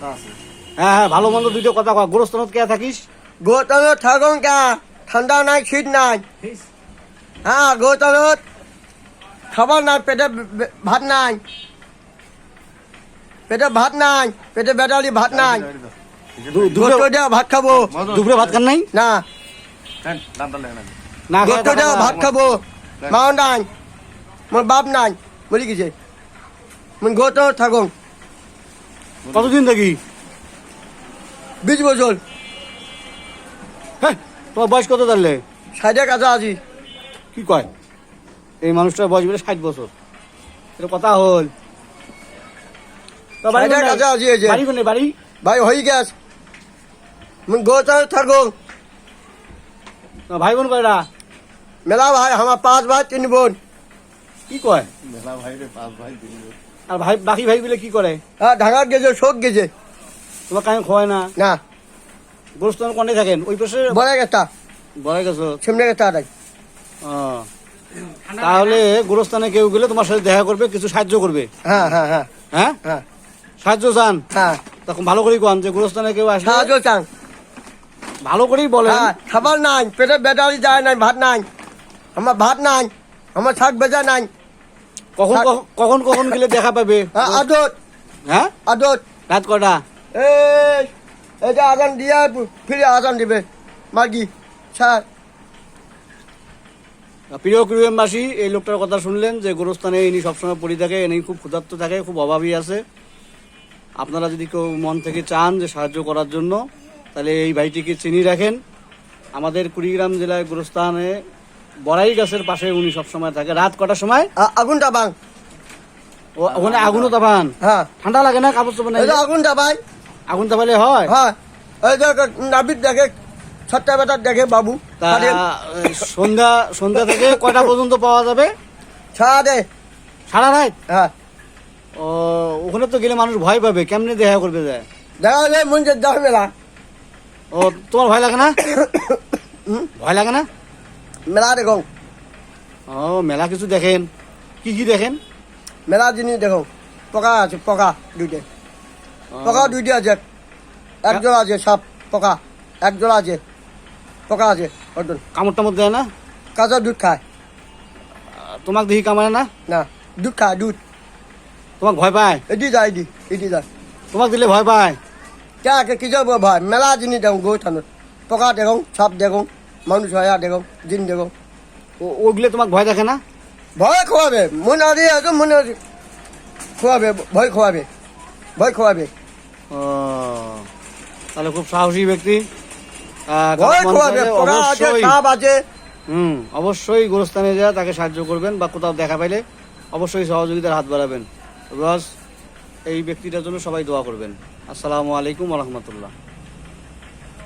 হ্যাঁ হ্যাঁ ভালো মন্দ দুইটা কথা কয়। গোরস্থানত কে থাকিস? গোতলত থাকুন কা? ঠান্ডা নাই শীত নাই। হ্যাঁ গোতলত খাবার নাই পেটে ভাত নাই। পেটে ভাত নাই পেটে বেটালি ভাত নাই। দু- দুপুরে ভাত খাব। দুপুরে ভাত খান নাই? না। না থাকা- ভাত খাব। মাও নাই মোর বাপ নাই বলি গেছে মুই গোতলত থাকুন। কতদিন থাকি? বিশ বছর। হ্যাঁ তোমার বয়স কত তাহলে? সাইডে কাছে আছি কি কয়? এই মানুষটার বয়স বলে ষাট বছর। এটা কথা হল? আছি এই যে বাড়ি কোনে বাড়ি? ভাই হয়ে গেছে মুই গোতলত থাকুন ভাই বোন কয়টা? মেলা ভাই আমার পাঁচ ভাই তিন বোন। কি কয়? আর ভাই বাকি ভাই বলে কি করে? হ্যাঁ ঢাকা গেছে শোক গেছে। তোমার কানে খোয়ায় না? না। গোরস্থান কোনে থাকেন? ওই পাশে বড় গেছা। বড় গেছো? সামনে গেছা ও। তাহলে গোরস্থানে কেউ গেলে তোমার সাথে দেখা করবে কিছু সাহায্য করবে? হ্যাঁ হ্যাঁ হ্যাঁ। হ্যাঁ? হ্যাঁ। সাহায্য চান? হ্যাঁ। তখন ভালো করেই কোন যে গোরস্থানে কেউ আসলে সাহায্য চান। ভালো করেই বলে হ্যাঁ খাবার নাই পেটে ব্যাটারি যায় নাই ভাত নাই। আমার ভাত নাই আমার শাক বেজা নাই। কখন কখন- কখন গেলে দেখা পাবে? হ্যাঁ আদত। হ্যাঁ? আদত। রাত কটা? এই এটা আজান দিয়ে ফিরে আজান দিবে। মাগি স্যার প্রিয় ক্রিয়ামবাসী এই লোকটার কথা শুনলেন যে গোরস্থানে ইনি সবসময় পড়ে থাকে ইনি খুব ক্ষুধার্ত থাকে খুব অভাবী আছে। আপনারা যদি কেউ মন থেকে চান যে সাহায্য করার জন্য তাহলে এই ভাইটিকে চিনি রাখেন। আমাদের কুড়িগ্রাম জেলায় গোরস্থানে বড়াই গাছের পাশে উনি সবসময় থাকে। রাত কটার সময়? আ- আগুনটা বাং ও ওখানে আগুনও তাপান হ্যাঁ। ঠান্ডা লাগে না কাপড় চোপড় নাই? এটা আগুনটা ভাই আগুন তাপালে হয়? হ্যাঁ। এই যে নাবিদ দেখে ছট্টা বেটা দেখে বাবু। সন্ধ্যা সন্ধ্যা থেকে কয়টা পর্যন্ত পাওয়া যাবে? সাড়ে। সারা রাত? হ্যাঁ। ও ওখানে তো গেলে মানুষ ভয় পাবে কেমনে দেখা করবে যায়? দেখা যায় মঞ্চের দেখ মেলা ও তোমার ভয় লাগে না? ভয় লাগে না? মেলা দেখো ও মেলা কিছু দেখেন। কি কি দেখেন? মেলা জিনিস দেখো পকা আছে পকা দুইটে। পকা দুইটে আছে। একজোড়া আছে সাপ পকা। একজোড়া আছে। পকা আছে। অর্জন। কামড় টামড় দেয় না? কাঁচা দুধ খায়। তোমাক দেখি কামায় না? না দুধ খায় দুধ। তোমাক ভয় পায়? এটি যায় এটি এটি যায়। তোমাক দিলে ভয় পায়? কে কে যাব ভাই মেলা জিনিস দেখো গৈ থানত পকা দেখো সাপ দেখো মানুষ হয় দেখো জিন দেখো। ওগুলো তোমাক ভয় দেখে না? ভয় খোয়াবে মনে আছে আছে মনে আছে খোয়াবে ভয় খোয়াবে ভয় খোয়াবে। ও তাহলে খুব সাহসী ব্যক্তি। ভয় খোয়াবে চাইলে আছে অবশ্যই সাপ আছে। হুম অবশ্যই গোরস্থানে যা তাকে সাহায্য করবেন বা কোথাও দেখা পাইলে অবশ্যই সহযোগিতার হাত বাড়াবেন। রস এই ব্যক্তিটার জন্য সবাই দোয়া করবেন। আসসালামু আলাইকুম রহমতুল্লাহ।